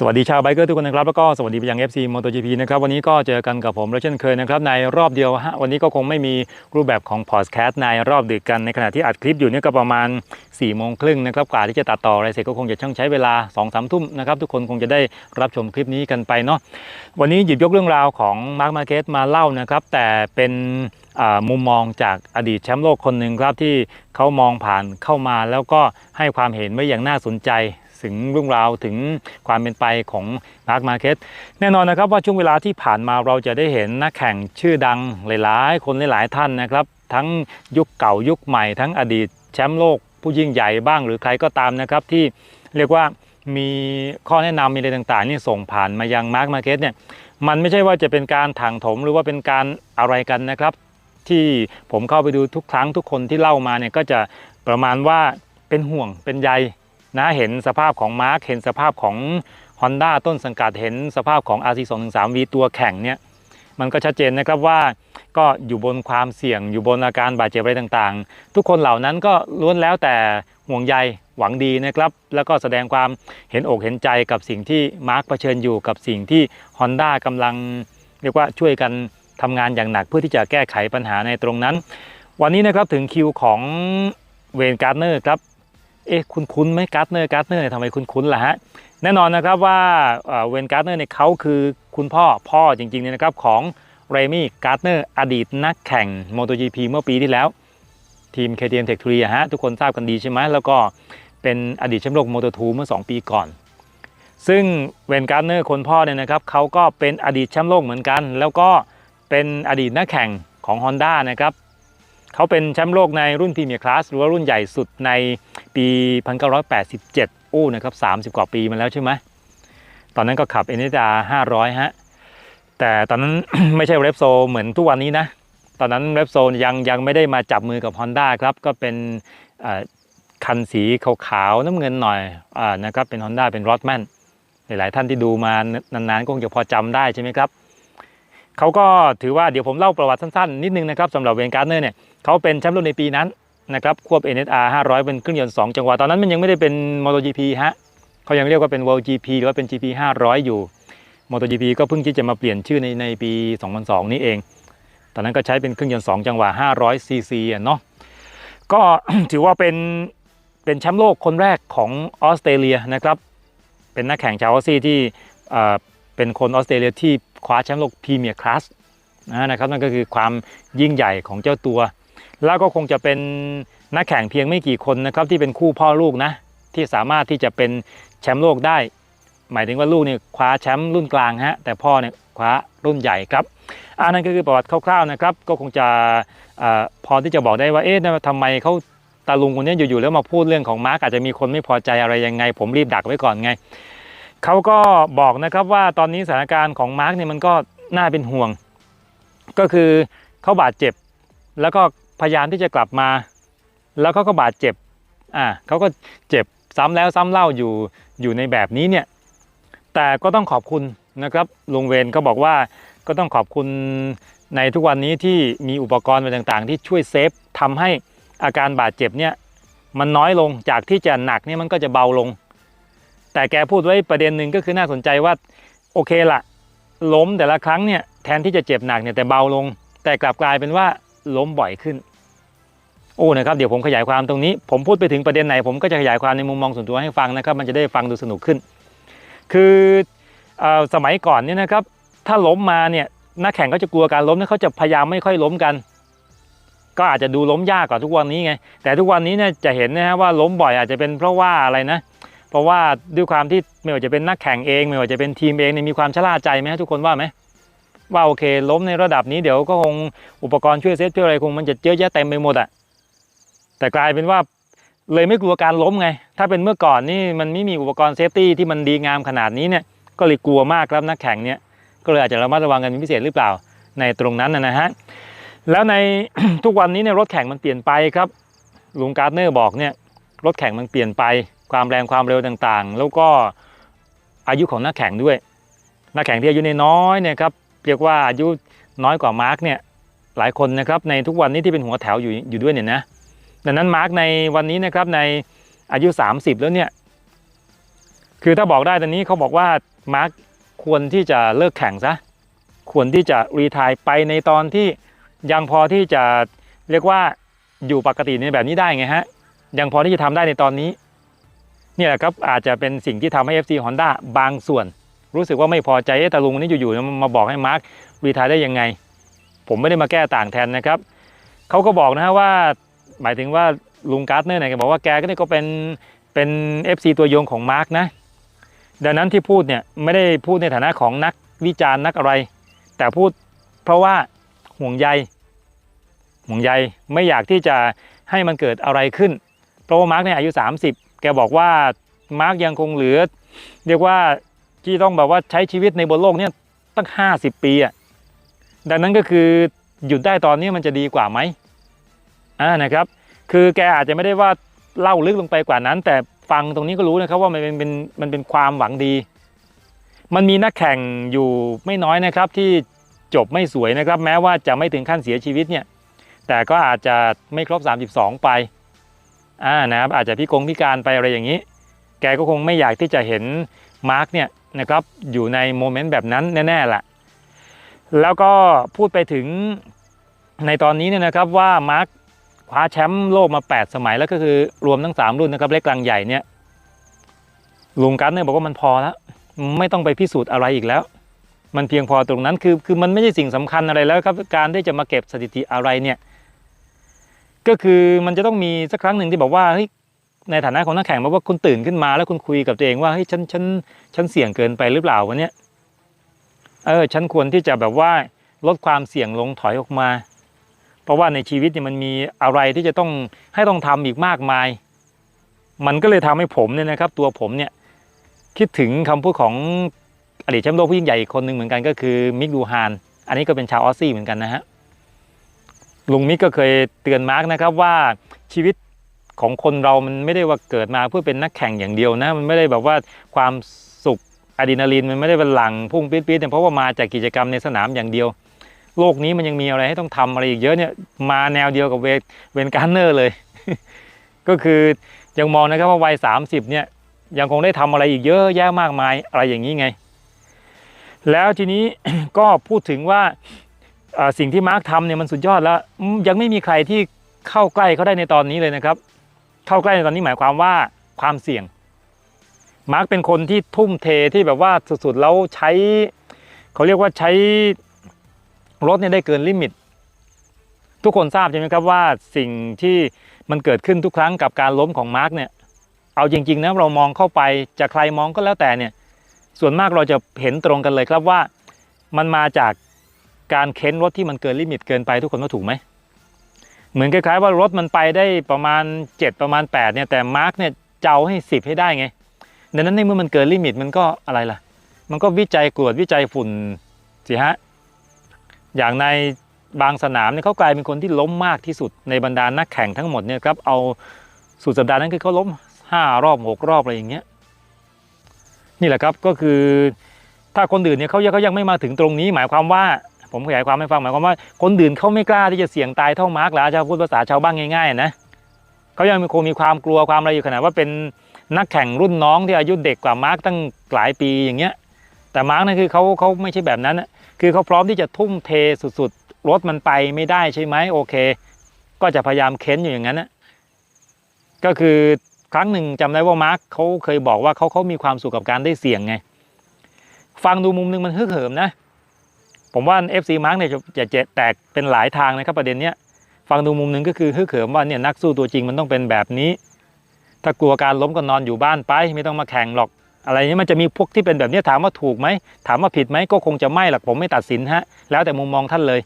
สวัสดีชาวไบเกอร์ทุกคนนะครับ แล้วก็สวัสดีไปยัง FC MotoGP นะครับ วันนี้ก็เจอกันกับผมและเช่นเคยนะครับ ในรอบเดียวฮะวันนี้ก็คงไม่มีรูปแบบของพอดแคสต์ในรอบดึกกันในขณะที่อัดคลิปอยู่เนี่ยก็ประมาณ4ี่โมงครึ่งนะครับกว่าที่จะตัดต่ออะไรเสร็จก็คงจะช่างใช้เวลา2องสามทุ่มนะครับ ทุกคนคงจะได้รับชมคลิปนี้กันไปเนาะวันนี้หยิบยกเรื่องราวของมาร์คมาเกสมาเล่านะครับ แต่เป็นมุมมองจากอดีตแชมป์โลกคนหนึ่งครับที่เขามองผ่านเข้ามาแล้วก็ให้ความเห็นไว้อย่างน่าสนใจ ถึงเรื่องราวถึงความเป็นไปของมาร์คมาร์เก็ตแน่นอนนะครับว่าช่วงเวลาที่ผ่านมาเราจะได้เห็นนักแข่งชื่อดังหลายๆ คนหลายๆท่านนะครับ ทั้งยุคเก่ายุคใหม่ทั้งอดีตแชมป์โลกผู้ยิ่งใหญ่บ้างหรือใครก็ตามนะครับที่เรียกว่ามีข้อแนะนำมีอะไรต่างๆนี่ส่งผ่านมายังมาร์คมาร์เก็ตเนี่ยมันไม่ใช่ว่าจะเป็นการถางถมหรือว่าเป็นการอะไรกันนะครับ ที่ผมเข้าไปดูทุกครั้งทุกคนที่เล่ามาเนี่ยก็จะประมาณว่าเป็นห่วงเป็นใย นะเห็นสภาพของมาร์คเห็นสภาพของ Honda ต้นสังกัดเห็นสภาพของ RC 2 3 V ตัวแข่งเนี่ยมันก็ชัดเจนนะครับว่าก็อยู่บนความเสี่ยงอยู่บนอาการบาดเจ็บอะไรต่างๆ ทุกคนเหล่านั้นก็ล้วนแล้วแต่ห่วงใยหวังดีนะครับ แล้วก็แสดงความเห็นอกเห็นใจกับสิ่งที่มาร์คเผชิญอยู่กับสิ่งที่ Honda กำลังเรียกว่าช่วยกันทำงานอย่างหนักเพื่อที่จะแก้ไขปัญหาในตรงนั้น วันนี้นะครับถึงคิวของเวนการ์เนอร์ครับ เอ๊ะคุณคุ้นไหมการ์ดเนอร์การ์ดเนอร์เนี่ยทำไมคุณคุ้นล่ะฮะแน่นอนนะครับว่าเวนการ์ดเนอร์เนี่ยเขาคือคุณพ่อพ่อจริงๆเนี่ยนะครับของเรมี่การ์ดเนอร์อดีตนักแข่ง MotoGP เมื่อปีที่แล้ว ทีม KTM Tech 3อะฮะทุกคนทราบกันดีใช่ไหมแล้วก็เป็นอดีตแชมป์โลก Moto2 เมื่อ 2 ปีก่อน ซึ่งเวนการ์ดเนอร์คนพ่อเนี่ยนะครับเขาก็เป็นอดีตแชมป์โลกเหมือนกัน แล้วก็เป็นอดีตนักแข่งของ Honda นะครับ เขาเป็นแชมป์โลกในรุ่นพรีเมียร์คลาสหรือว่ารุ่นใหญ่สุดในปี 1987 อู้นะครับ 30 กว่าปีมาแล้วใช่ไหมตอนนั้นก็ขับ n s r 500 ฮะ แต่ตอนนั้นไม่ใช่เรปโซเหมือนทุกวันนี้นะ ตอนนั้นเรปโซยังยังไม่ได้มาจับมือกับ Honda ครับ ก็เป็นคันสีขาวๆน้ำเงินหน่อยอนะครับ เป็น Honda เป็นร o ดแมนหลายๆท่านที่ดูมานานๆก็คงจะพอจำได้ใช่ไหมครับเขาก็ถือว่าเดี๋ยวผมเล่าประวัติสั้นๆ นิดนึงนะครับสำหรับเวนการ์เนอร์เนี่ย เขาเป็นแชมป์โลกในปีนั้นนะครับควบ NSR 500 เป็นเครื่องยนต์ 2 จังหวะ ตอนนั้นมันยังไม่ได้เป็น MotoGP ฮะเขายังเรียกว่าเป็น World GP หรือว่าเป็น GP 500 อยู่ MotoGP ก็เพิ่งที่จะมาเปลี่ยนชื่อในในปี 2002 นี้เอง ตอนนั้นก็ใช้เป็นเครื่องยนต์ 2 จังหวะ 500 cc อะเนาะก็ถือว่าเป็นเป็นแชมป์โลกคนแรกของออสเตรเลียนะครับ เป็นนักแข่งชาวออสซี่ที่เอ่อเป็นคนออสเตรเลียที่คว้าแชมป์โลกพรีเมียร์คลาสนะครับนั่นก็คือความยิ่งใหญ่ของเจ้าตัว แล้วก็คงจะเป็นนักแข่งเพียงไม่กี่คนนะครับที่เป็นคู่พ่อลูกนะที่สามารถที่จะเป็นแชมป์โลกได้ หมายถึงว่าลูกเนี่ยคว้าแชมป์รุ่นกลางฮะแต่พ่อเนี่ยคว้ารุ่นใหญ่ครับอันนั้นก็คือประวัติคร่าวๆนะครับ ก็คงจะอพอที่จะบอกได้ว่าเอ๊ะทำไมเขาตาลุงคนนี้อยู่ๆแล้วมาพูดเรื่องของมาร์กอาจจะมีคนไม่พอใจอะไรยังไง ผมรีบดักไว้ก่อนไงเขาก็บอกนะครับว่าตอนนี้สถานการณ์ของมาร์กเนี่ยมันก็น่าเป็นห่วง ก็คือเขาบาดเจ็บแล้วก็ พยายามที่จะกลับมา แล้วเขาก็บาดเจ็บอ่าเขาก็เจ็บซ้ำแล้วซ้ำเล่าอยู่อยู่ในแบบนี้เนี่ยแต่ก็ต้องขอบคุณนะครับลุงเวนก็บอกว่าก็ต้องขอบคุณในทุกวันนี้ที่มีอุปกรณ์อะไรต่างๆ ที่ช่วยเซฟทำให้อาการบาดเจ็บเนี่ยมันน้อยลงจากที่จะหนักเนี่ยมันก็จะเบาลง แต่แกพูดไว้ประเด็นหนึ่งก็คือน่าสนใจว่าโอเคละล้มแต่ละครั้งเนี่ยแทนที่จะเจ็บหนักเนี่ยแต่เบาลง แต่กลับกลายเป็นว่าล้มบ่อยขึ้น โอ้นะครับเดี๋ยวผมขยายความตรงนี้ ผมพูดไปถึงประเด็นไหน ผมก็จะขยายความในมุมมองส่วนตัวให้ฟังนะครับ มันจะได้ฟังดูสนุกขึ้น คืออสมัยก่อนเนี่ยนะครับ ถ้าล้มมาเนี่ยนักแข่งก็จะกลัวการล้มเนี่ยเขาจะพยายามไม่ค่อยล้มกัน ก็อาจจะดูล้มยากกว่าทุกวันนี้ไง แต่ทุกวันนี้เนี่ยจะเห็นนะฮะว่าล้มบ่อยอาจจะเป็นเพราะว่าอะไรนะ เพราะว่าด้วยความที่ไม่ว่าจะเป็นนักแข่งเองไม่ว่าจะเป็นทีมเองเนี่ยมีความชะล่าใจไหมฮะทุกคนว่าไหมว่าโอเคล้มในระดับนี้เดี๋ยวก็คงอุปกรณ์ช่วยเซฟช่วยอะไรคงมันจะเยอะแยะเต็มไปหมดอะ แต่กลายเป็นว่าเลยไม่กลัวการล้มไง ถ้าเป็นเมื่อก่อนนี่มันไม่มีอุปกรณ์เซฟตี้ที่มันดีงามขนาดนี้เนี่ยก็เลยกลัวมากครับนักแข่งเนี่ยก็เลยอาจจะระมัดระวังกันเป็นพิเศษหรือเปล่าในตรงนั้นนะฮะแล้วในทุกวันนี้เนี่ยรถแข่งมันเปลี่ยนไปครับลุงการ์เนอร์บอกเนี่ยรถแข่งมันเปลี่ยนไปความแรงความเร็วต่างๆ แล้วก็อายุของนักแข่งด้วย นักแข่งที่อายุน้อยเนี่ยครับเรียกว่าอายุน้อยกว่ามาร์กเนี่ยหลายคนนะครับในทุกวันนี้ที่เป็นหัวแถวอยู่อยู่ด้วยเนี่ยนะ ดังนั้นมาร์กในวันนี้นะครับในอายุ 30 แล้วเนี่ยคือถ้าบอกได้ตอนนี้เขาบอกว่ามาร์คควรที่จะเลิกแข่งซะควรที่จะรีทายไปในตอนที่ยังพอที่จะเรียกว่าอยู่ปกติในแบบนี้ได้ไงฮะยังพอที่จะทำได้ในตอนนี้เนี่ยแหละครับอาจจะเป็นสิ่งที่ทำให้ FC Honda บางส่วน รู้สึกว่าไม่พอใจเอ๊ะแต่ลุงนนี้อยู่ๆมาบอกให้มาร์ครีทายได้ยังไง ผมไม่ได้มาแก้ต่างแทนนะครับเขาก็บอกนะฮะว่า หมายถึงว่าลุงการ์ดเนอร์เนี่ยก็บอกว่าแกก็นี่ก็เป็นเป็น FC ตัวยงของมาร์กนะ ดังนั้นที่พูดเนี่ยไม่ได้พูดในฐานะของนักวิจารณ์นักอะไร แต่พูดเพราะว่าห่วงใยห่วงใยไม่อยากที่จะให้มันเกิดอะไรขึ้น เพราะว่ามาร์กเนี่ยอายุ 30 แกบอกว่ามาร์กยังคงเหลือ เรียกว่าที่ต้องแบบว่าใช้ชีวิตในบนโลกเนี่ยตั้ง 50 ปีอะดังนั้นก็คือหยุดได้ตอนนี้มันจะดีกว่าไหม อ่านะครับ คือแกอาจจะไม่ได้ว่าเล่าลึกลงไปกว่านั้น แต่ฟังตรงนี้ก็รู้นะครับว่ามันเป็นเป็นมันเป็นความหวังดี มันมีนักแข่งอยู่ไม่น้อยนะครับที่จบไม่สวยนะครับ แม้ว่าจะไม่ถึงขั้นเสียชีวิตเนี่ย แต่ก็อาจจะไม่ครบ 32 ไปอ่านะครับอาจจะพิกงพิการไปอะไรอย่างนี้ แกก็คงไม่อยากที่จะเห็นมาร์กเนี่ยนะครับอยู่ในโมเมนต์แบบนั้นแน่ๆล่ะแล้วก็พูดไปถึงในตอนนี้เนี่ยนะครับว่ามาร์ก คว้าแชมป์โลกมา 8 สมัยแล้วก็คือรวมทั้ง 3 รุ่นนะครับเล็กกลางใหญ่เนี่ยลุงกันเนี่ยบอกว่ามันพอแล้วไม่ต้องไปพิสูจน์อะไรอีกแล้ว มันเพียงพอตรงนั้นคือคือมันไม่ใช่สิ่งสำคัญอะไรแล้วครับการที่จะมาเก็บสถิติอะไรเนี่ยก็คือมันจะต้องมีสักครั้งหนึ่งที่บอกว่าเฮ้ยในฐานะของนักแข่งบอกว่าคุณตื่นขึ้นมา แล้วคุณคุยกับตัวเองว่าเฮ้ยฉันฉันฉันเสี่ยงเกินไปหรือเปล่าวันนี้เออฉันควรที่จะแบบว่าลดความเสี่ยงลงถอยออกมา เพราะว่าในชีวิตเนี่ยมันมีอะไรที่จะต้องให้ต้องทำอีกมากมาย มันก็เลยทำให้ผมเนี่ยนะครับ ตัวผมเนี่ยคิดถึงคำพูดของอดีตแชมป์โลกผู้ยิ่งใหญ่อีกคนหนึ่งเหมือนกันก็คือมิกดูฮาน อันนี้ก็เป็นชาวออสซี่เหมือนกันนะฮะลุงมิกก็เคยเตือนมาร์กนะครับว่าชีวิตของคนเรามันไม่ได้ว่าเกิดมาเพื่อเป็นนักแข่งอย่างเดียวนะ มันไม่ได้แบบว่าความสุขอะดรีนาลีนมันไม่ได้เป็นหลังพุ่งปี๊ดๆเนี่ยเพราะว่ามาจากกิจกรรมในสนามอย่างเดียว โลกนี้มันยังมีอะไรให้ต้องทำอะไรอีกเยอะเนี่ยมาแนวเดียวกับเวเวนการ์เนอร์เลย ก็คือยังมองนะครับว่าวัย 30 เนี่ยยังคงได้ทำอะไรอีกเยอะแยะมากมายอะไรอย่างนี้ไง แล้วทีนี้ก็พูดถึงว่าสิ่งที่มาร์คทำเนี่ยมันสุดยอดแล้ว ยังไม่มีใครที่เข้าใกล้เขาได้ในตอนนี้เลยนะครับ เข้าใกล้ในตอนนี้หมายความว่าความเสี่ยง มาร์คเป็นคนที่ทุ่มเทที่แบบว่าสุดๆแล้วใช้เขาเรียกว่าใช้ รถเนี่ยได้เกินลิมิต ทุกคนทราบใช่ไหมครับว่าสิ่งที่มันเกิดขึ้นทุกครั้งกับการล้มของมาร์กเนี่ยเอาจริงๆนะเรามองเข้าไปจะใครมองก็แล้วแต่เนี่ยส่วนมากเราจะเห็นตรงกันเลยครับว่ามันมาจากการเค้นรถที่มันเกินลิมิตเกินไปทุกคนว่าถูกไหมเหมือนคล้ายๆว่ารถมันไปได้ประมาณ 7 ประมาณ8เนี่ยแต่มาร์กเนี่ยเจ้าให้ 10 ให้ได้ไงดังนั้นในเมื่อมันเกินลิมิตมันก็อะไรล่ะ มันก็วิจัยกรวดวิจัยฝุ่นสิฮะ อย่างในบางสนามเนี่ยเขากลายเป็นคนที่ล้มมากที่สุดในบรรดานักแข่งทั้งหมดเนี่ยครับเอาสุดสัปดาห์นั้นคือเขาล้ม 5 รอบ 6 รอบอะไรอย่างเงี้ยนี่แหละครับก็คือถ้าคนอื่นเนี่ยเขายังเขายังไม่มาถึงตรงนี้ หมายความว่าผมขยายความให้ฟังหมายความว่าคนอื่นเขาไม่กล้าที่จะเสี่ยงตายเท่ามาร์กแล้วจะพูดภาษาชาวบ้านง่ายๆนะเขายังคงมีความกลัวความอะไรอยู่ขนาดว่าเป็นนักแข่งรุ่นน้องที่อายุเด็กกว่ามาร์กตั้งหลายปีอย่างเงี้ยแต่มาร์กนั่นคือเขาเขาไม่ใช่แบบนั้นนะ คือเขาพร้อมที่จะทุ่มเทสุดๆ รถมันไปไม่ได้ใช่ไหมโอเค ก็จะพยายามเค้นอยู่อย่างนั้นนะก็คือครั้งหนึ่งจำได้ว่ามาร์คเขาเคยบอกว่าเขาเขามีความสุขกับการได้เสี่ยงไง ฟังดูมุมหนึงมันฮึกเหิมนะ ผมว่า FC มาร์กเนี่ยจะจะจะแตกเป็นหลายทางนะครับประเด็นเนี้ยฟังดูมุมหนึงก็คือฮึกเหิมว่าเนี่ยนักสู้ตัวจริงมันต้องเป็นแบบนี้ ถ้ากลัวการล้มก็นอนอยู่บ้านไป ไม่ต้องมาแข่งหรอก อะไรเนี้ยมันจะมีพวกที่เป็นแบบนี้ถามว่าถูกไหมถามว่าผิดไหมก็คงจะไม่หรอกผมไม่ตัดสินฮะแล้วแต่มุมมองท่านเลย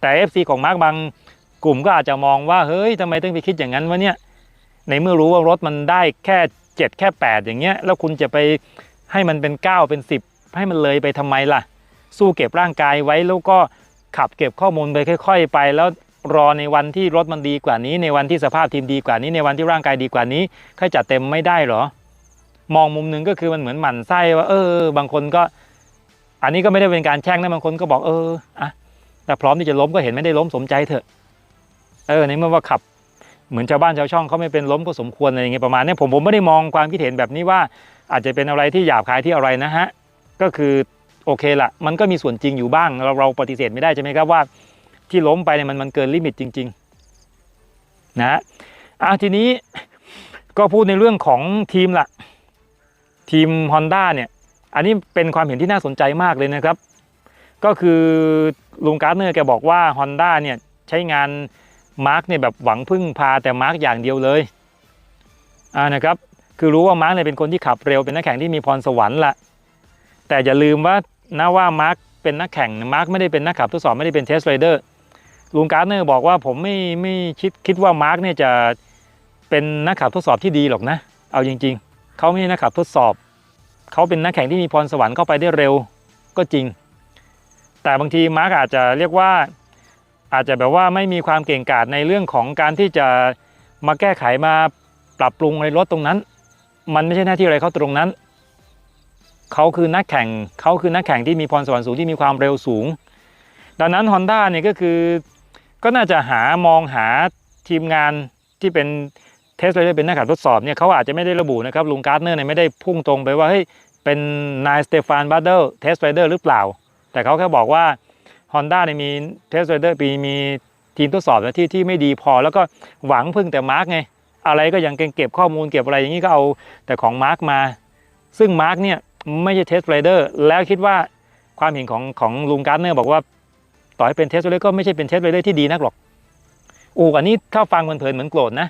แต่ FC ของมาร์กบางกลุ่มก็อาจจะมองว่าเฮ้ยทำไมต้องไปคิดอย่างนั้นวะเนี่ยในเมื่อรู้ว่ารถมันได้แค่ 7 แค่ 8 อย่างเงี้ยแล้วคุณจะไปให้มันเป็น 9 เป็น 10 ให้มันเลยไปทำไมล่ะ สู้เก็บร่างกายไว้แล้วก็ขับเก็บข้อมูลไปค่อย ๆ ไปแล้วรอในวันที่รถมันดีกว่านี้ ในวันที่สภาพทีมดีกว่านี้ในวันที่ร่างกายดีกว่านี้ค่อยจัดเต็มไม่ได้หรอ มองมุมหนึ่งก็คือมันเหมือนหมั่นไส้ว่าเออ บางคนก็ อันนี้ก็ไม่ได้เป็นการแช่งนะบางคนก็บอกเอออะแต่พร้อมที่จะล้มก็เห็นไม่ได้ล้มสมใจเถอะ เออในเมื่อว่าขับเหมือนชาวบ้านชาวช่องเขาไม่เป็นล้มก็สมควรอะไรอย่างเงี้ยประมาณนี้ผมผมไม่ได้มองความคิดเห็นแบบนี้ว่าอาจจะเป็นอะไรที่หยาบคายที่อะไรนะฮะก็คือโอเคละมันก็มีส่วนจริงอยู่บ้าง เราเราปฏิเสธไม่ได้ใช่ไหมครับว่า ที่ล้มไปเนี่ยมันมันเกินลิมิตจริง ๆ นะฮะอะทีนี้ก็พูดในเรื่องของทีมละ ทีม Honda เนี่ยอันนี้เป็นความเห็นที่น่าสนใจมากเลยนะครับ ก็คือลุงการ์เนอร์แกบอกว่า Honda เนี่ยใช้งานมาร์กเนี่ยแบบหวังพึ่งพาแต่มาร์กอย่างเดียวเลยอ่านะครับคือรู้ว่ามาร์กเนี่ยเป็นคนที่ขับเร็วเป็นนักแข่งที่มีพรสวรรค์ละแต่อย่าลืมว่านะว่ามาร์กเป็นนักแข่งมาร์กไม่ได้เป็นนักขับทดสอบไม่ได้เป็นเทสไรเดอร์ลุงการ์เนอร์บอกว่าผมไม่ไม่คิดคิดว่ามาร์กเนี่ยจะเป็นนักขับทดสอบที่ดีหรอกนะ เอาจริง ๆ เขาไม่ใช่นักขับทดสอบ เขาเป็นนักแข่งที่มีพรสวรรค์เข้าไปได้เร็วก็จริง แต่บางทีมาร์กอาจจะเรียกว่าอาจจะแบบว่าไม่มีความเก่งกาจในเรื่องของการที่จะมาแก้ไขมาปรับปรุงในรถตรงนั้น มันไม่ใช่หน้าที่อะไรเขาตรงนั้นเขาคือนักแข่งเขาคือนักแข่งที่มีพรสวรรค์สูงที่มีความเร็วสูง ดังนั้น Honda เนี่ยก็คือก็น่าจะหามองหาทีมงานที่เป็น เทสเลยเป็นนักขับทดสอบเนี่ยเขาอาจจะไม่ได้ระบุนะครับลุงการ์เนอร์เนี่ยไม่ได้พุ่งตรงไปว่าเฮ้ยเป็นนายสเตฟานบาร์เดลเทสไรเดอร์หรือเปล่า แต่เขาแค่บอกว่า Honda เนี่ยมีเทสไรเดอร์ปีมีทีมทดสอบนะที่ที่ไม่ดีพอ แล้วก็หวังพึ่งแต่มาร์กไง อะไรก็ยังเก็บข้อมูลเก็บอะไรอย่างนี้ก็เอาแต่ของมาร์กมา ซึ่งมาร์กเนี่ยไม่ใช่เทสไรเดอร์แล้วคิดว่าความเห็นของของลุงการ์เนอร์บอกว่าต่อให้เป็นเทสไรเดอร์ก็ไม่ใช่เป็นเทสไรเดอร์ที่ดีนักหรอกอูอันนี้ถ้าฟังเพลินเหมือนโกรธนะ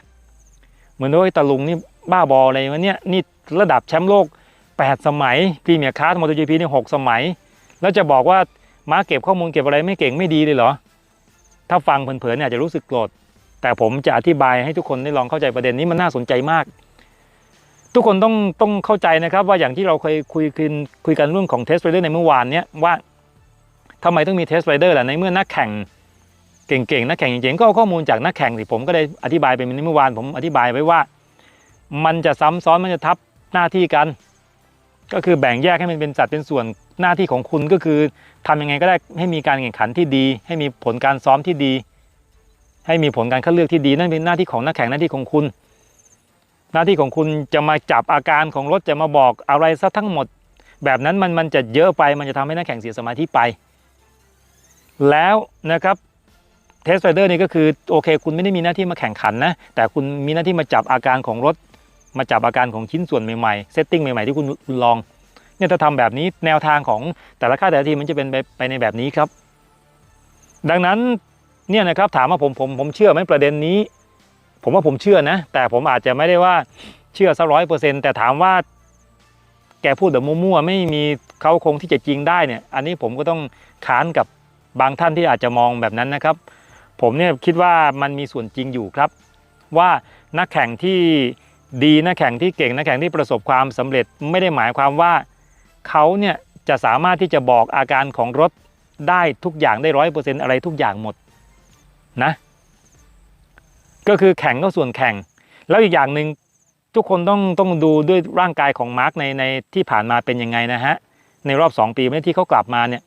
เหมือนว่าตะลุงนี่บ้าบออะไรวะเนี่ยนี่ระดับแชมป์โลก 8 สมัยพรีเมียร์คาร์มอเตอร์จีพีนี่หสมัย แล้วจะบอกว่ามาเก็บข้อมูลเก็บอะไรไม่เก่งไม่ดีเลยเหรอ ถ้าฟังเผินๆเนี่ยจจะรู้สึกโกรธแต่ผมจะอธิบายให้ทุกคนได้ลองเข้าใจประเด็นนี้มันน่าสนใจมาก ทุกคนต้องต้องเข้าใจนะครับ ว่าอย่างที่เราเคยคุยคุยคุยกันเรื่องของเทสไรเดอร์ในเมื่อวานเนี้ยว่าทำไมต้องมีเทสไรเดอร์ล่ะในเมื่อนักแข่ง เก่งๆนักแข่งเจ๋งๆก็เอาข้อมูลจากนักแข่งสิผมก็ได้อธิบายไปเมื่อวานผมอธิบายไว้ว่า มันจะซ้ำซ้อนมันจะทับหน้าที่กัน ก็คือแบ่งแยกให้มันเป็นสัดเป็นส่วนหน้าที่ของคุณก็คือทำยังไงก็ได้ให้มีการแข่งขันที่ดี ให้มีผลการซ้อมที่ดี ให้มีผลการคัดเลือกที่ดีนั่นเป็นหน้าที่ของนักแข่งหน้าที่ของคุณ หน้าที่ของคุณจะมาจับอาการของรถจะมาบอกอะไรซะทั้งหมด แบบนั้นมันมันจะเยอะไปมันจะทำให้นักแข่งเสียสมาธิไป แล้วนะครับ ทสไรเดอร์นี่ก็คือโอเค คุณไม่ได้มีหน้าที่มาแข่งขันนะ แต่คุณมีหน้าที่มาจับอาการของรถ มาจับอาการของชิ้นส่วนใหม่ๆเซตติ้งใหม่ๆที่คุณลองเนี่ยถ้าทำแบบนี้แนวทางของแต่ละค่ายแต่ละทีมมันจะเป็นไปไปในแบบนี้ครับ ดังนั้นเนี่ยนะครับถามว่าผมผมผมเชื่อไหมประเด็นนี้ ผมว่าผมเชื่อนะ แต่ผมอาจจะไม่ได้ว่าเชื่อสักร้อยเปอร์เซ็นต์แต่ถามว่าแกพูดแบบมั่วๆ ไม่มีเขาคงที่จะจริงได้เนี่ย อันนี้ผมก็ต้องค้านกับบางท่านที่อาจจะมองแบบนั้นนะครับ ผมเนี่ยคิดว่ามันมีส่วนจริงอยู่ครับ ว่านักแข่งที่ดีนักแข่งที่เก่งนักแข่งที่ประสบความสำเร็จไม่ได้หมายความว่าเขาเนี่ยจะสามารถที่จะบอกอาการของรถได้ทุกอย่างได้ร้อยเปอร์เซ็นต์อะไรทุกอย่างหมดนะก็คือแข่งก็ส่วนแข่ง แล้วอีกอย่างหนึ่งทุกคนต้องต้องดูด้วยร่างกายของมาร์กในในที่ผ่านมาเป็นยังไงนะฮะในรอบ 2 ปีที่เขากลับมาเนี่ย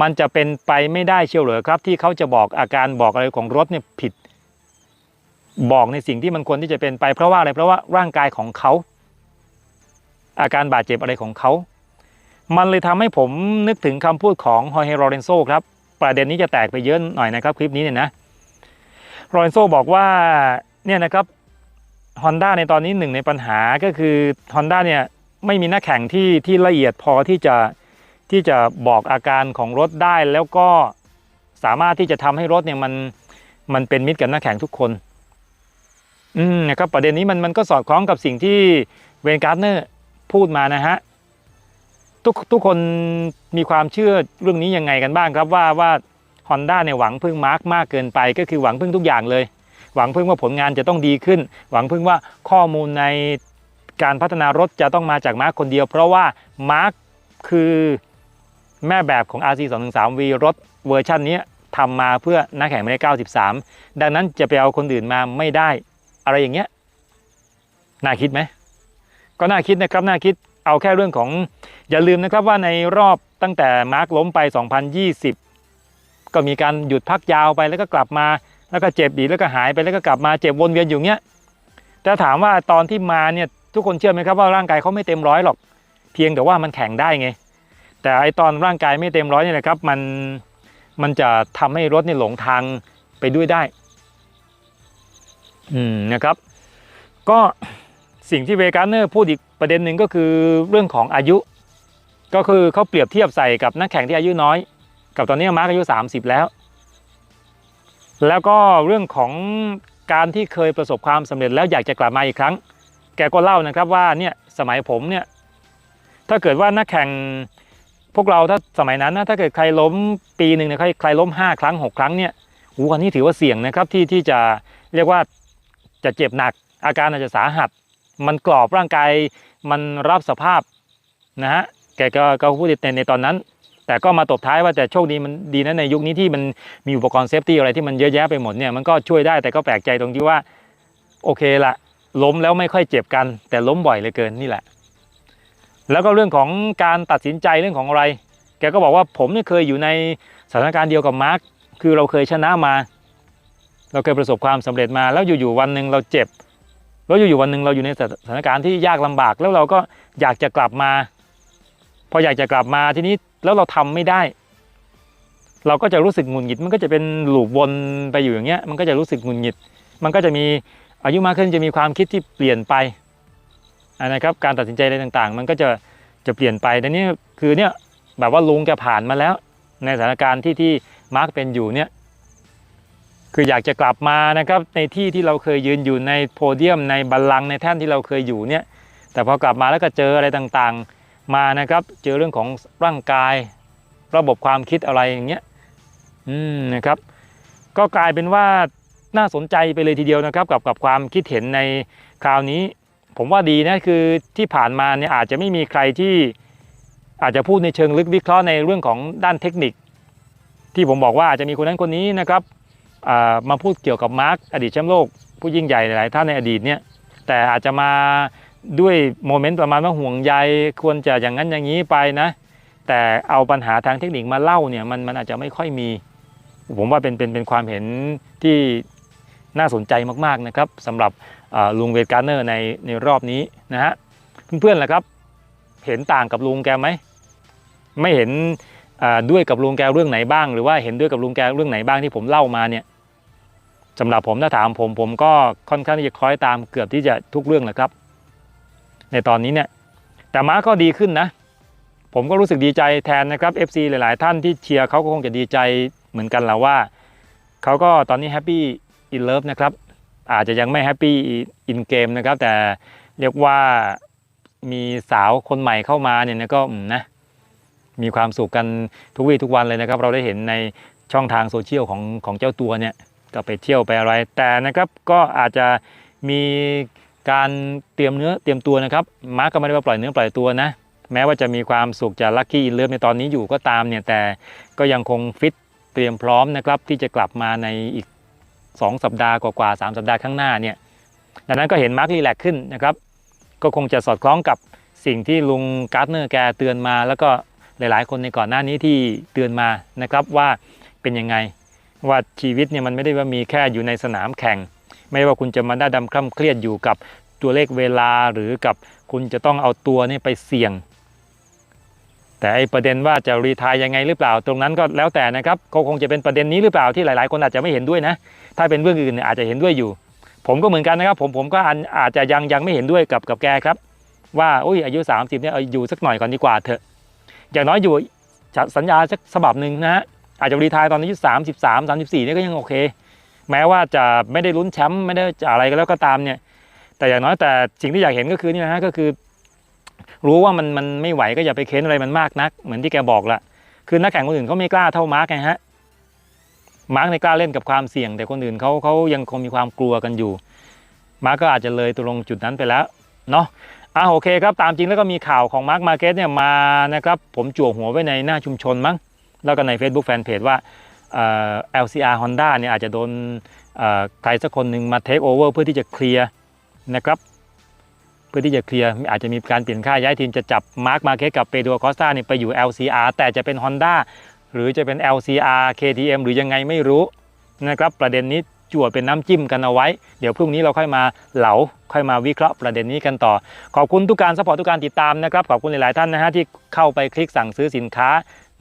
มันจะเป็นไปไม่ได้เชียวเหรอครับ ที่เขาจะบอกอาการบอกอะไรของรถเนี่ยผิด บอกในสิ่งที่มันควรที่จะเป็นไป เพราะว่าอะไรเพราะว่าร่างกายของเขา อาการบาดเจ็บอะไรของเขา มันเลยทำให้ผมนึกถึงคำพูดของฮอยเฮโรเรนโซครับ ประเด็นนี้จะแตกไปเยอะหน่อยนะครับ คลิปนี้เนี่ยนะโรเรนโซบอกว่าเนี่ยนะครับ Honda ในตอนนี้หนึ่งในปัญหาก็คือ Honda เนี่ยไม่มีนักแข่งที่ที่ละเอียดพอที่จะ ที่จะบอกอาการของรถได้แล้วก็สามารถที่จะทำให้รถเนี่ยมันมันเป็นมิตรกับนักแข่งทุกคน อืมนะครับประเด็นนี้มันมันก็สอดคล้องกับสิ่งที่เวนการ์เนอร์พูดมานะฮะทุกทุกคนมีความเชื่อเรื่องนี้ยังไงกันบ้างครับว่าว่า Honda เนี่ยหวังพึ่งมาร์กมากเกินไปก็คือหวังพึ่งทุกอย่างเลย หวังพึ่งว่าผลงานจะต้องดีขึ้น หวังพึ่งว่าข้อมูลในการพัฒนารถจะต้องมาจากมาร์กคนเดียว เพราะว่ามาร์กคือ แม่แบบของ RC 2 1 3 V รถเวอร์ชันนี้ทำมาเพื่อนักแข่งไม่ได้ 93 ดังนั้นจะไปเอาคนอื่นมาไม่ได้อะไรอย่างเงี้ยน่าคิดไหม ก็น่าคิดนะครับน่าคิดเอาแค่เรื่องของอย่าลืมนะครับว่าในรอบตั้งแต่มาร์กล้มไป 2020 ก็มีการหยุดพักยาวไปแล้วก็กลับมา แล้วก็เจ็บอีกแล้วก็หายไปแล้วก็กลับมาเจ็บวนเวียนอยู่เงี้ยแต่ถามว่าตอนที่มาเนี่ยทุกคนเชื่อไหมครับว่าร่างกายเขาไม่เต็มร้อยหรอก เพียงแต่ว่ามันแข่งได้ไง แต่ไอตอนร่างกายไม่เต็มร้อยนี่ยนะครับมันมันจะทำให้รถนี่หลงทางไปด้วยได้ อืมนะครับ ก็สิ่งที่เวกาเนอร์พูดอีกประเด็นหนึ่งก็คือเรื่องของอายุ ก็คือเขาเปรียบเทียบใส่กับนักแข่งที่อายุน้อย กับตอนนี้มาร์กอายุ 30 แล้ว แล้วก็เรื่องของการที่เคยประสบความสำเร็จแล้วอยากจะกลับมาอีกครั้ง แกก็เล่านะครับว่าเนี่ยสมัยผมเนี่ยถ้าเกิดว่านักแข่ง พวกเราถ้าสมัยนั้นนะถ้าเกิดใครล้มปีหนึ่งเนี่ยใครใครล้ม 5 ครั้ง 6 ครั้งเนี่ยโอ้โหอันนี้ถือว่าเสี่ยงนะครับที่ที่จะเรียกว่าจะเจ็บหนัก อาการอาจจะสาหัส มันกรอบร่างกายมันรับสภาพนะฮะแกก็ก็พูดในในตอนนั้น แต่ก็มาตบท้ายว่าแต่โชคดีมันดีนะในยุคนี้ที่มันมีอุปกรณ์เซฟตี้อะไรที่มันเยอะแยะไปหมดเนี่ยมันก็ช่วยได้แต่ก็แปลกใจตรงที่ว่าโอเคละล้มแล้วไม่ค่อยเจ็บกัน แต่ล้มบ่อยเลือเกินนี่แหละ แล้วก็เรื่องของการตัดสินใจเรื่องของอะไร แกก็บอกว่าผมเนี่ยเคยอยู่ในสถานการณ์เดียวกับมาร์คคือเราเคยชนะมา เราเคยประสบความสำเร็จมา แล้วอยู่ๆวันหนึ่งเราเจ็บ แล้วอยู่ๆวันหนึ่งเราอยู่ในสถานการณ์ที่ยากลำบาก แล้วเราก็อยากจะกลับมา พออยากจะกลับมาทีนี้แล้วเราทำไม่ได้ เราก็จะรู้สึกหงุดหงิด มันก็จะเป็นหลูปวนไปอยู่อย่างเงี้ย มันก็จะรู้สึกหงุดหงิด มันก็จะมีอายุมากขึ้นจะมีความคิดที่เปลี่ยนไป นะครับการตัดสินใจอะไรต่างๆ มันก็จะจะเปลี่ยนไปแต่นี่คือเนี่ยแบบว่าลุงแกผ่านมาแล้ว ในสถานการณ์ที่ที่มาร์กเป็นอยู่เนี่ยคืออยากจะกลับมานะครับในที่ที่เราเคยยืนอยู่ในโพเดียมในบัลลังก์ในแท่นที่เราเคยอยู่เนี่ยแต่พอกลับมาแล้วก็เจออะไรต่างๆมานะครับ เจอเรื่องของร่างกาย ระบบความคิดอะไรอย่างเงี้ยอืมนะครับ ก็กลายเป็นว่าน่าสนใจไปเลยทีเดียวนะครับ กับกับความคิดเห็นในคราวนี้ ผมว่าดีนะคือที่ผ่านมาเนี่ยอาจจะไม่มีใครที่อาจจะพูดในเชิงลึกวิเคราะห์ในเรื่องของด้านเทคนิค ที่ผมบอกว่าอาจจะมีคนนั้นคนนี้นะครับมาพูดเกี่ยวกับมาร์กอดีตแชมป์โลก ผู้ยิ่งใหญ่หลายๆท่านในอดีตเนี่ยแต่อาจจะมาด้วยโมเมนต์ประมาณว่าห่วงใยควรจะอย่างนั้นอย่างนี้ไปนะแต่เอาปัญหาทางเทคนิคมาเล่าเนี่ยมันมันอาจจะไม่ค่อยมี ผมว่าเป็นเป็นเป็นความเห็นที่ น่าสนใจมากๆนะครับสำหรับลุงเวทการ์เนอร์ในในรอบนี้นะฮะเพื่อนๆล่ะครับ เห็นต่างกับลุงแกไหมไม่เห็นด้วยกับลุงแกเรื่องไหนบ้าง หรือว่าเห็นด้วยกับลุงแกเรื่องไหนบ้างที่ผมเล่ามาเนี่ยสำหรับผมถ้าถามผมผมก็ค่อนข้างที่จะคล้อยตามเกือบที่จะทุกเรื่องแหละครับ ในตอนนี้เนี่ยแต่ม้าก็ดีขึ้นนะ ผมก็รู้สึกดีใจแทนนะครับ FC หลาย ๆ ท่านที่เชียร์เขาก็คงจะดีใจเหมือนกันแหละว่าเขาก็ตอนนี้แฮปปี้ อินเลิฟนะครับ อาจจะยังไม่แฮปปี้อินเกมนะครับ แต่เรียกว่ามีสาวคนใหม่เข้ามาเนี่ยก็นะมีความสุขกันทุกวี่ทุกวันเลยนะครับ เราได้เห็นในช่องทางโซเชียลของของเจ้าตัวเนี่ยก็ไปเที่ยวไปอะไร แต่นะครับก็อาจจะมีการเตรียมเนื้อเตรียมตัวนะครับมาร์กก็ไม่ได้ว่าปล่อยเนื้อปล่อยตัวนะแม้ว่าจะมีความสุขจากลัคกี้อินเลิฟในตอนนี้อยู่ก็ตามเนี่ยแต่ก็ยังคงฟิตเตรียมพร้อมนะครับที่จะกลับมาในอีก 2 สัปดาห์กว่าๆ3สัปดาห์ข้างหน้าเนี่ยดังนั้นก็เห็นมาร์ครีแลกขึ้นนะครับ ก็คงจะสอดคล้องกับสิ่งที่ลุงการ์ดเนอร์แกเตือนมา แล้วก็หลายๆ คนในก่อนหน้านี้ที่เตือนมานะครับว่าเป็นยังไงว่าชีวิตเนี่ยมันไม่ได้ว่ามีแค่อยู่ในสนามแข่ง ไม่ว่าคุณจะมาได้ดำคล่ำเครียดอยู่กับตัวเลขเวลาหรือกับคุณจะต้องเอาตัวนี่ไปเสี่ยง แต่ไอประเด็นว่าจะรีทายยังไงหรือเปล่า ตรงนั้นก็แล้วแต่นะครับก็คงจะเป็นประเด็นนี้หรือเปล่าที่หลายๆ คนอาจจะไม่เห็นด้วยนะ ถ้าเป็นเรื่องอื่นเนี่ยอาจจะเห็นด้วยอยู่ ผมก็เหมือนกันนะครับ ผมผมก็อาจจะยังยังไม่เห็นด้วยกับกับแกครับ ว่าอุ้ยอายุ 30เนี่ยอยู่สักหน่อยก่อนดีกว่าเถอะ อย่างน้อยอยู่สัญญาสักฉบับหนึ่งนะฮะอาจจะรีทายตอนอายุ33 34เนี่ยก็ยังโอเค แม้ว่าจะไม่ได้ลุ้นแชมป์ไม่ได้จะอะไรก็แล้วก็ตามเนี่ย แต่อย่างน้อยแต่สิ่งที่อยากเห็นก็คือนี่นะฮะก็คือ รู้ว่ามันมันไม่ไหวก็อย่าไปเค้นอะไรมันมากนัก เหมือนที่แกบอกละคือนักแข่งคนอื่นเขาไม่กล้าเท่ามาร์กไงฮะมาร์กในกล้าเล่นกับความเสี่ยง แต่คนอื่นเขาเขายังคงมีความกลัวกันอยู่ มาร์กก็อาจจะเลยตรงจุดนั้นไปแล้วเนาะอะโอเคครับตามจริงแล้วก็มีข่าวของมาร์กมาเก็ตเนี่ยมานะครับผมจั่วหัวไว้ในหน้าชุมชนมั้งแล้วก็ใน Facebook Fanpage ว่าเอ่อ LCR Honda เนี่ยอาจจะโดนใครสักคนหนึ่งมาเทคโอเวอร์เพื่อที่จะเคลียร์นะครับ เพื่อที่จะเคลียร์อาจจะมีการเปลี่ยนค่าย้ายทีมจะจับมาร์คมาเก็ตกับเปโดรคอสตาเนี่ยไปอยู่ LCR แต่จะเป็น Honda หรือจะเป็น LCR KTM หรือยังไงไม่รู้นะครับประเด็นนี้จวดเป็นน้ำจิ้มกันเอาไว้ เดี๋ยวพรุ่งนี้เราค่อยมาเหลาค่อยมาวิเคราะห์ประเด็นนี้กันต่อ ขอบคุณทุกการสปอร์ตทุกการติดตามนะครับ ขอบคุณหลาย ๆ ท่านนะฮะที่เข้าไปคลิกสั่งซื้อสินค้า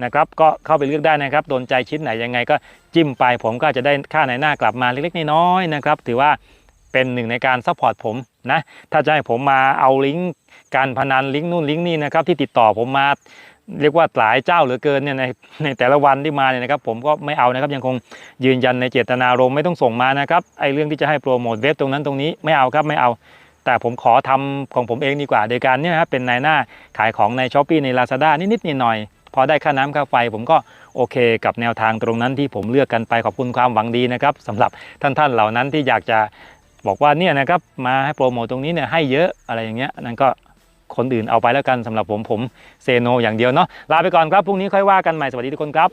นะครับก็เข้าไปเลือกได้นะครับโดนใจชิ้นไหนยังไงก็จิ้มไปผมก็จะได้ค่าในหน้ากลับมาเล็ก ๆ น้อย ๆ นะครับ ถือว่า เป็นหนึ่งในการซัพพอร์ตผมนะถ้าจะให้ผมมาเอาลิงก์การพนันลิงก์นู่นลิงก์นี่นะครับที่ติดต่อผมมาเรียกว่าหลายเจ้าเหลือเกินเนี่ยในในแต่ละวันที่มาเนี่ยนะครับ ผมก็ไม่เอานะครับยังคงยืนยันในเจตนารมณ์ไม่ต้องส่งมานะครับไอ้เรื่องที่จะให้โปรโมทเว็บตรงนั้นตรงนี้ไม่เอาครับไม่เอา แต่ผมขอทำของผมเองดีกว่า โดยการเนี่ยนะครับเป็นนายหน้าขายของในช้อปปีใน Lazada นิดๆหน่อยๆพอได้ค่าน้ำค่าไฟ ผมก็โอเคกับแนวทางตรงนั้นที่ผมเลือกกันไปขอบคุณความหวังดีนะครับสำหรับท่านๆเหล่านั้นที่อยากจะ บอกว่าเนี่ยนะครับมาให้โปรโมตตรงนี้เนี่ยให้เยอะอะไรอย่างเงี้ยนั่นก็คนอื่นเอาไปแล้วกันสำหรับผมผมเซโนอย่างเดียวเนาะลาไปก่อนครับพรุ่งนี้ค่อยว่ากันใหม่สวัสดีทุกคนครับ